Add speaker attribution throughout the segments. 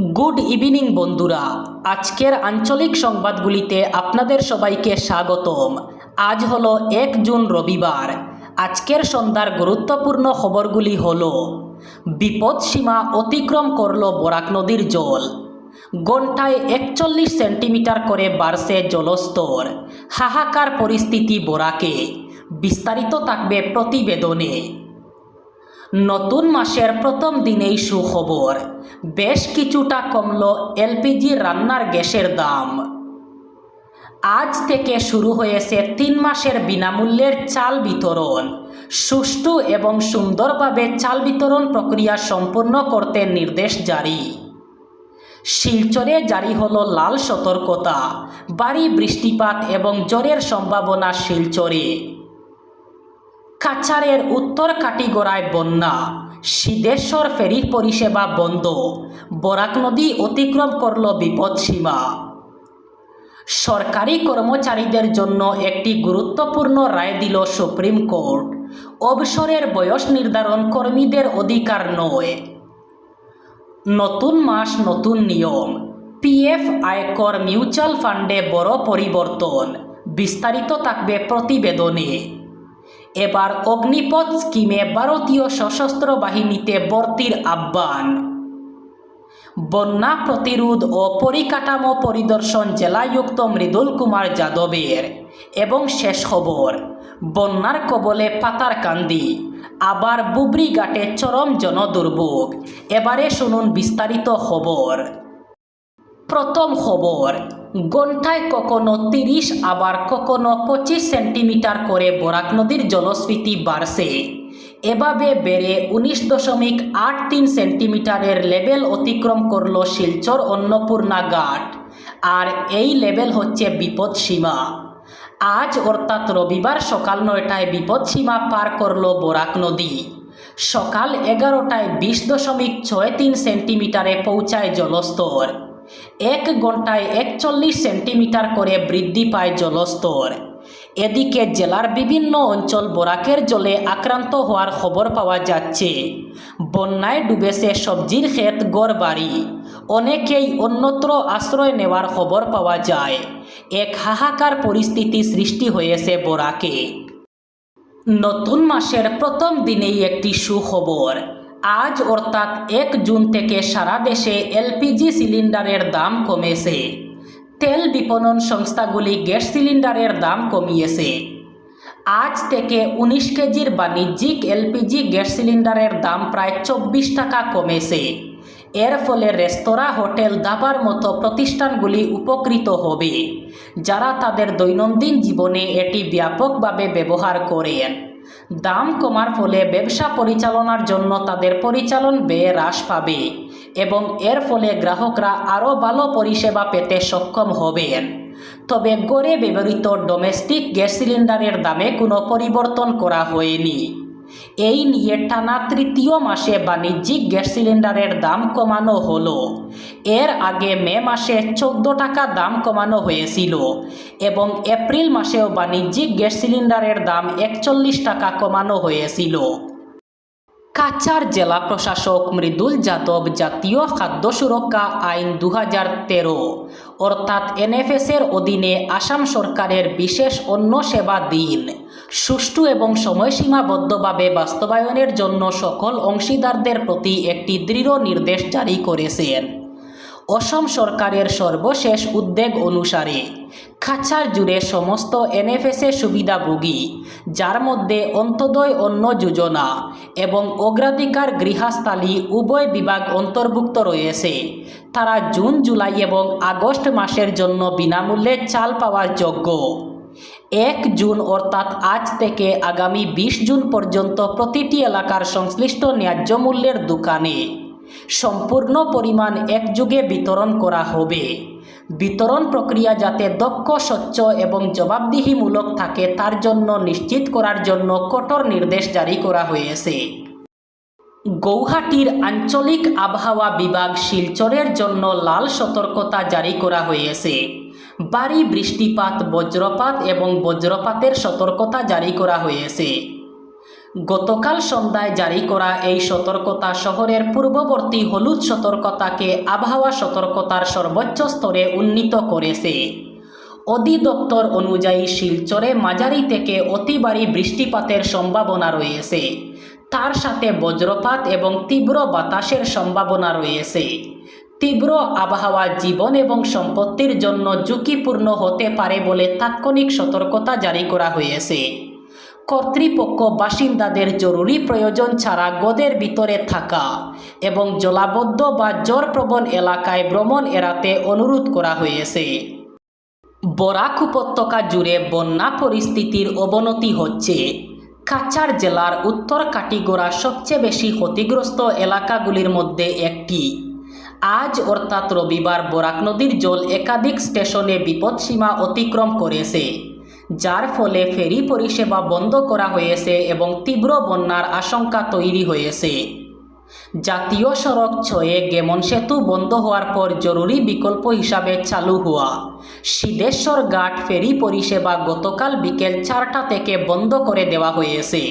Speaker 1: Good evening বন্ধুরা। আজকের আঞ্চলিক সংবাদগুলিতে আপনাদের সবাইকে স্বাগতম। আজ হলো এক জুন রবিবার। আজকের সন্ধ্যার গুরুত্বপূর্ণ খবরগুলি হল, বিপদ সীমা অতিক্রম করল বরাক নদীর জল। ঘন্টায় একচল্লিশ সেন্টিমিটার করে বাড়ছে জলস্তর। হাহাকার পরিস্থিতি বরাকে। বিস্তারিত থাকবে প্রতিবেদনে। নতুন মাসের প্রথম দিনেই সুখবর। বেশ কিছুটা কমল এলপিজি রান্নার গ্যাসের দাম। আজ থেকে শুরু হয়েছে তিন মাসের বিনামূল্যের চাল বিতরণ। সুষ্ঠু এবং সুন্দরভাবে চাল বিতরণ প্রক্রিয়া সম্পূর্ণ করতে নির্দেশ জারি। শিলচরে জারি হলো লাল সতর্কতা। বাড়ি বৃষ্টিপাত এবং জ্বরের সম্ভাবনা শিলচরে। কাছাড়ের উত্তর কাটিগড়ায় বন্যা। সিদ্ধেশ্বর ফেরির পরিষেবা বন্ধ। বরাক নদী অতিক্রম করল বিপদসীমা সরকারি কর্মচারীদের জন্য একটি গুরুত্বপূর্ণ রায় দিল সুপ্রিম কোর্ট। অবসরের বয়স নির্ধারণ কর্মীদের অধিকার নয়। নতুন মাস, নতুন নিয়ম। পিএফ আয়কর মিউচুয়াল ফান্ডে বড় পরিবর্তন। বিস্তারিত থাকবে প্রতিবেদনে। এবার অগ্নিপথ স্কিমে ভারতীয় সশস্ত্র বাহিনীতে ভর্তির আহ্বান। বন্যা প্রতিরোধ ও পরিকাঠামো পরিদর্শন জেলাযুক্ত মৃদুল কুমার যাদবের। এবং শেষ খবর, বন্যার কবলে পাতারকান্দি, আবার বুবরি ঘাটে চরম জনদুর্ভোগ। এবারে শুনুন বিস্তারিত খবর। প্রথম খবর ঘন্টায় কখনো তিরিশ, আবার কখনো পঁচিশ সেন্টিমিটার করে বরাক নদীর জলস্ফীতি বাড়ছে। এভাবে বেড়ে উনিশ দশমিক আট তিন সেন্টিমিটারের লেভেল অতিক্রম করল শিলচর অন্নপূর্ণা ঘাট। আর এই লেভেল হচ্ছে বিপদসীমা আজ অর্থাৎ রবিবার সকাল নয়টায় বিপদসীমা পার করল বরাক নদী। সকাল এগারোটায় বিশ দশমিক ছয় তিন সেন্টিমিটারে পৌঁছায় জলস্তর। এক ঘন্টায় একচল্লিশ সেন্টিমিটার করে বৃদ্ধি পায় জলস্তর। এদিকে জেলার বিভিন্ন অঞ্চল বরাকের জলে আক্রান্ত হওয়ার খবর পাওয়া যাচ্ছে। বন্যায় ডুবেছে সবজির ক্ষেত গড় বাড়ি অনেকেই অন্যত্র আশ্রয় নেওয়ার খবর পাওয়া যায়। এক হাহাকার পরিস্থিতি সৃষ্টি হয়েছে বরাকে। নতুন মাসের প্রথম দিনেই একটি সুখবর। আজ অর্থাৎ এক জুন থেকে সারা দেশে এলপিজি সিলিন্ডারের দাম কমেছে। তেল বিপণন সংস্থাগুলি গ্যাস সিলিন্ডারের দাম কমিয়েছে। আজ থেকে উনিশ কেজির বাণিজ্যিক এলপিজি গ্যাস সিলিন্ডারের দাম প্রায় চব্বিশ টাকা কমেছে। এর ফলে রেস্তোরাঁ, হোটেল, দাবার মতো প্রতিষ্ঠানগুলি উপকৃত হবে, যারা তাদের দৈনন্দিন জীবনে এটি ব্যাপকভাবে ব্যবহার করেন। দাম কমার ফলে ব্যবসা পরিচালনার জন্য তাদের পরিচালন ব্যয় হ্রাস পাবে এবং এর ফলে গ্রাহকরা আরও ভালো পরিষেবা পেতে সক্ষম হবেন। তবে গড়ে ব্যবহৃত ডোমেস্টিক গ্যাস সিলিন্ডারের দামে কোনো পরিবর্তন করা হয়নি। এই নিয়ে টানা তৃতীয় মাসে বাণিজ্যিক গ্যাস সিলিন্ডারের দাম কমানো হলো। এর আগে মে মাসে চোদ্দ টাকা দাম কমানো হয়েছিল এবং এপ্রিল মাসেও বাণিজ্যিক গ্যাস সিলিন্ডারের দাম একচল্লিশ টাকা কমানো হয়েছিল। কাছাড় জেলা প্রশাসক মৃদুল যাদব জাতীয় খাদ্য সুরক্ষা আইন দু তেরো, অর্থাৎ এনএফএসের অধীনে আসাম সরকারের বিশেষ অন্য সেবা দিন। সুষ্ঠু এবং সময়সীমাবদ্ধভাবে বাস্তবায়নের জন্য সকল অংশীদারদের প্রতি একটি দৃঢ় নির্দেশ জারি করেছেন। অসম সরকারের সর্বশেষ উদ্বেগ অনুসারে খাঁচার জুড়ে সমস্ত এনএফএসএ সুবিধাভোগী যার মধ্যে অন্তদয় অন্ন যোজনা এবং অগ্রাধিকার গৃহাস্থালী উভয় বিভাগ অন্তর্ভুক্ত রয়েছে। তারা জুন, জুলাই এবং আগস্ট মাসের জন্য বিনামূল্যে চাল পাওয়ার যোগ্য। এক জুন অর্থাৎ আজ থেকে আগামী বিশ জুন পর্যন্ত প্রতিটি এলাকার সংশ্লিষ্ট ন্যায্য মূল্যের দোকানে সম্পূর্ণ পরিমাণ একযুগে বিতরণ করা হবে। বিতরণ প্রক্রিয়া যাতে দক্ষ, স্বচ্ছ এবং জবাবদিহিমূলক থাকে, তার জন্য নিশ্চিত করার জন্য কঠোর নির্দেশ জারি করা হয়েছে। গৌহাটির আঞ্চলিক আবহাওয়া বিভাগ শিলচরের জন্য লাল সতর্কতা জারি করা হয়েছে। ভারী বৃষ্টিপাত, বজ্রপাত এবং বজ্রপাতের সতর্কতা জারি করা হয়েছে। গতকাল সন্ধ্যায় জারি করা এই সতর্কতা শহরের পূর্ববর্তী হলুদ সতর্কতাকে আবহাওয়া সতর্কতার সর্বোচ্চ স্তরে উন্নীত করেছে। অধিদপ্তর অনুযায়ী শিলচরে মাঝারি থেকে অতি ভারী বৃষ্টিপাতের সম্ভাবনা রয়েছে। তার সাথে বজ্রপাত এবং তীব্র বাতাসের সম্ভাবনা রয়েছে। তীব্র আবহাওয়া জীবন এবং সম্পত্তির জন্য ঝুঁকিপূর্ণ হতে পারে বলে তাৎক্ষণিক সতর্কতা জারি করা হয়েছে। কর্তৃপক্ষ বাসিন্দাদের জরুরি প্রয়োজন ছাড়া গদের ভিতরে থাকা এবং জলাবদ্ধ বা জ্বরপ্রবণ এলাকায় ভ্রমণ এড়াতে অনুরোধ করা হয়েছে। বরাক উপত্যকা জুড়ে বন্যা পরিস্থিতির অবনতি হচ্ছে। কাছাড় জেলার উত্তর কাটিগোড়া সবচেয়ে বেশি ক্ষতিগ্রস্ত এলাকাগুলির মধ্যে একটি। আজ অর্থাৎ রবিবার বরাক নদীর জল একাধিক স্টেশনে বিপদসীমা অতিক্রম করেছে। যার ফলে ফেরি পরিষেবা বন্ধ করা হয়েছে এবং তীব্র বন্যার আশঙ্কা তৈরি হয়েছে। জাতীয় সড়ক ছয়ে গেমন সেতু বন্ধ হওয়ার পর জরুরি বিকল্প হিসাবে চালু হওয়া। সিদ্ধেশ্বর ঘাট ফেরি পরিষেবা গতকাল বিকেল চারটা থেকে বন্ধ করে দেওয়া হয়েছে।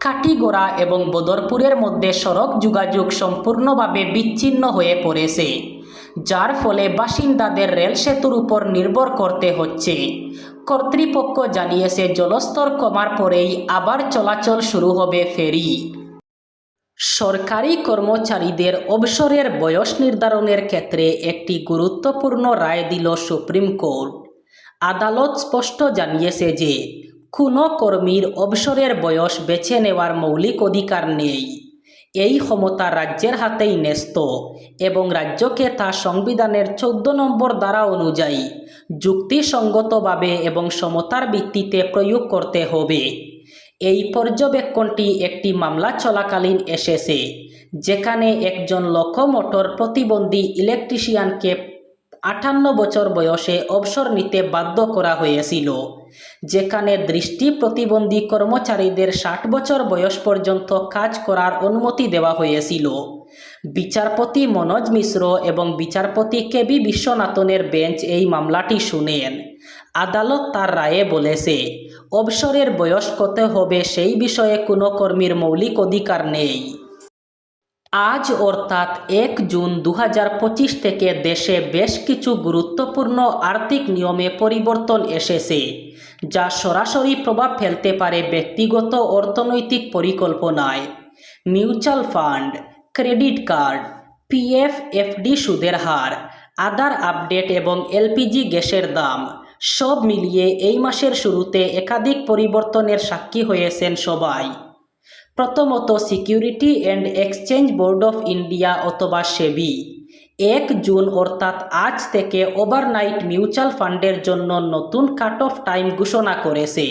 Speaker 1: কাটিগোড়া এবং বদরপুরের মধ্যে সড়ক যোগাযোগ সম্পূর্ণভাবে বিচ্ছিন্ন হয়ে পড়েছে। যার ফলে বাসিন্দাদের রেল সেতুর উপর নির্ভর করতে হচ্ছে। কর্তৃপক্ষ জানিয়েছে, জলস্তর কমার পরেই আবার চলাচল শুরু হবে ফেরি। সরকারি কর্মচারীদের অবসরের বয়স নির্ধারণের ক্ষেত্রে একটি গুরুত্বপূর্ণ রায় দিল সুপ্রিম কোর্ট। আদালত স্পষ্ট জানিয়েছে যে, কোনো কর্মীর অবসরের বয়স বেছে নেওয়ার মৌলিক অধিকার নেই। এই ক্ষমতা রাজ্যের হাতেই ন্যস্ত এবং রাজ্যকে তা সংবিধানের চৌদ্দ নম্বর দ্বারা অনুযায়ী যুক্তিসঙ্গতভাবে এবং সমতার ভিত্তিতে প্রয়োগ করতে হবে। এই পর্যবেক্ষণটি একটি মামলা চলাকালীন এসেছে, যেখানে একজন লক্ষ মোটর প্রতিবন্ধী ইলেকট্রিশিয়ানকে আটান্ন বছর বয়সে অবসর নিতে বাধ্য করা হয়েছিল, যেখানে দৃষ্টি প্রতিবন্ধী কর্মচারীদের ষাট বছর বয়স পর্যন্ত কাজ করার অনুমতি দেওয়া হয়েছিল। বিচারপতি মনোজ মিশ্র এবং বিচারপতি কে বি বিশ্বনাথনের বেঞ্চ এই মামলাটি শুনেন। আদালত তার রায়ে বলেছে, অবসরের বয়স কত হবে সেই বিষয়ে কোনো কর্মীর মৌলিক অধিকার নেই। আজ অর্থাৎ এক জুন দু হাজার পঁচিশ থেকে দেশে বেশ কিছু গুরুত্বপূর্ণ আর্থিক নিয়মে পরিবর্তন এসেছে, যা সরাসরি প্রভাব ফেলতে পারে ব্যক্তিগত অর্থনৈতিক পরিকল্পনায়। Mutual fund, credit card PF FD সুদের হার আধার আপডেট এবং এলপিজি গ্যাসের দাম, সব মিলিয়ে এই মাসের শুরুতে একাধিক পরিবর্তনের সাক্ষী হয়েছেন সবাই। প্রথমত security and exchange board of India অথবা সেবি। এক জুন অর্থাৎ আজ থেকে ওভারনাইট মিউচুয়াল ফান্ডের জন্য নতুন কাট অফ টাইম ঘোষণা করেছে।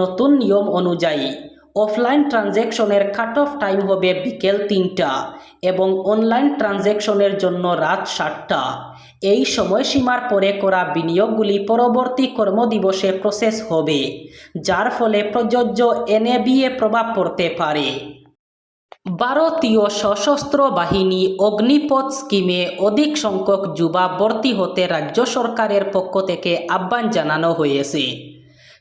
Speaker 1: নতুন নিয়ম অনুযায়ী অফলাইন ট্রানজ্যাকশনের কাট অফ টাইম হবে বিকেল তিনটা এবং অনলাইন ট্রানজ্যাকশনের জন্য রাত সাতটা। এই সময়সীমার পরে করা বিনিয়োগগুলি পরবর্তী কর্মদিবসে প্রসেস হবে, যার ফলে প্রযোজ্য এনএবিএ প্রভাব পড়তে পারে। ভারতীয় সশস্ত্র বাহিনী অগ্নিপথ স্কিমে অধিক সংখ্যক যুবা ভর্তি হতে রাজ্য সরকারের পক্ষ থেকে আহ্বান জানানো হয়েছে।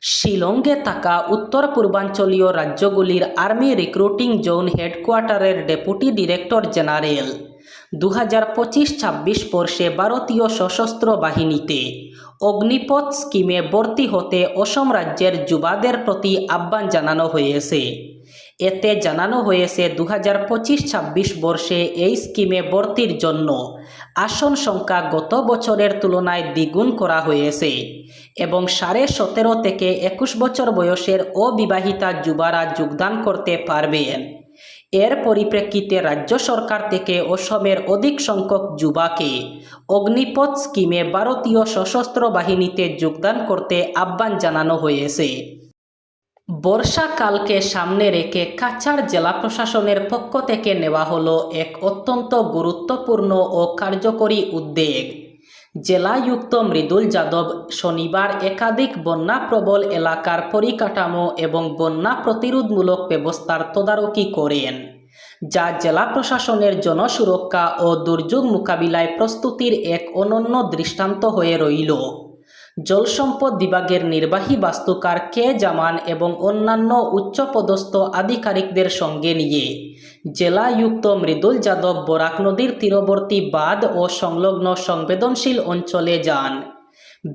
Speaker 1: শিলংয়ে থাকা উত্তর পূর্বাঞ্চলীয় রাজ্যগুলির আর্মি রিক্রুটিং জোন হেডকোয়ার্টারের ডেপুটি ডিরেক্টর জেনারেল। দু হাজার পঁচিশ ছাব্বিশ বর্ষে ভারতীয় সশস্ত্র বাহিনীতে অগ্নিপথ স্কিমে ভর্তি হতে অসম রাজ্যের যুবাদের প্রতি আহ্বান জানানো হয়েছে। এতে জানানো হয়েছে দু হাজার পঁচিশ ছাব্বিশ বর্ষে এই স্কিমে ভর্তির জন্য আসন সংখ্যা গত বছরের তুলনায় দ্বিগুণ করা হয়েছে এবং সাড়ে সতেরো থেকে একুশ বছর বয়সের অবিবাহিতা যুবারা যোগদান করতে পারবেন এর পরিপ্রেক্ষিতে রাজ্য সরকার থেকে অসমের অধিক সংখ্যক যুবাকে অগ্নিপথ স্কিমে ভারতীয় সশস্ত্র বাহিনীতে যোগদান করতে আহ্বান জানানো হয়েছে। বর্ষাকালকে সামনে রেখে কাছাড় জেলা প্রশাসনের পক্ষ থেকে নেওয়া হলো এক অত্যন্ত গুরুত্বপূর্ণ ও কার্যকরী উদ্যোগ। জেলাযুক্ত মৃদুল যাদব, শনিবার একাধিক বন্যাপ্রবল এলাকার পরিকাঠামো এবং বন্যা প্রতিরোধমূলক ব্যবস্থার তদারকি করেন, যা জেলা প্রশাসনের জনসুরক্ষা ও দুর্যোগ মোকাবিলায় প্রস্তুতির এক অনন্য দৃষ্টান্ত হয়ে রইল। জলসম্পদ বিভাগের নির্বাহী বাস্তুকার কে জামান এবং অন্যান্য উচ্চপদস্থ আধিকারিকদের সঙ্গে নিয়ে জেলায়ুক্ত মৃদুল যাদব বরাক নদীর তীরবর্তী বাঁধ ও সংলগ্ন সংবেদনশীল অঞ্চলে যান।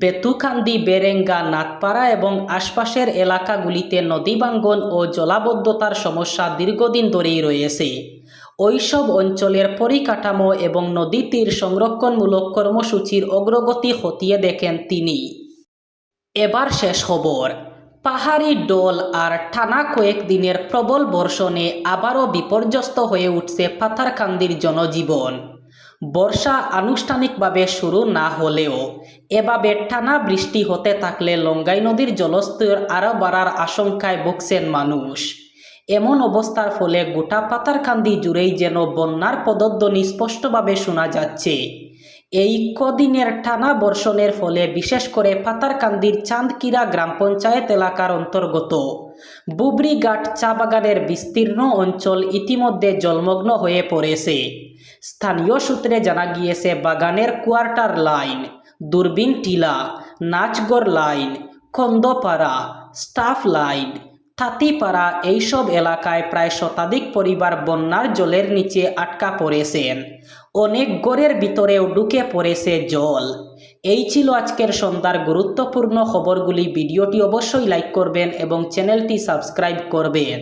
Speaker 1: বেতুকান্দি বেরেঙ্গা নাথপাড়া এবং আশপাশের এলাকাগুলিতে নদীবাঙ্গন ও জলাবদ্ধতার সমস্যা দীর্ঘদিন ধরেই রয়েছে। ওইসব অঞ্চলের পরিকাঠামো এবং নদীতীর সংরক্ষণমূলক কর্মসূচির অগ্রগতি খতিয়ে দেখেন তিনি। এবার শেষ খবর। পাহাড়ি ডোল আর টানা কয়েকদিনের প্রবল বর্ষণে আবারও বিপর্যস্ত হয়ে উঠছে পাথারকান্দির জনজীবন। বর্ষা আনুষ্ঠানিকভাবে শুরু না হলেও এভাবে টানা বৃষ্টি হতে থাকলে লঙ্গাই নদীর জলস্তর আরও বাড়ার আশঙ্কায় ভুগছেন মানুষ। এমন অবস্থার ফলে গোটা পাতারকান্দি জুড়েই যেন বন্যার পদধ্বনি স্পষ্টভাবে শোনা যাচ্ছে। এই কদিনের টানা বর্ষণের ফলে বিশেষ করে পাতারকান্দির চাঁদকিরা গ্রাম পঞ্চায়েত এলাকার অন্তর্গত। বুবরিঘাট চা বাগানের বিস্তীর্ণ অঞ্চল ইতিমধ্যে জলমগ্ন হয়ে পড়েছে। স্থানীয় সূত্রে জানা গিয়েছে, বাগানের কোয়ার্টার লাইন, দূরবীন টিলা, Nachgarh line, Khandapara, staff line তাঁতিপাড়া এইসব এলাকায় প্রায় শতাধিক পরিবার বন্যার জলের নিচে আটকা পড়েছেন। অনেক গড়ের ভিতরেও ঢুকে পড়েছে জল। এই ছিল আজকের সন্ধ্যার গুরুত্বপূর্ণ খবরগুলি। ভিডিওটি অবশ্যই লাইক করবেন এবং চ্যানেলটি সাবস্ক্রাইব করবেন।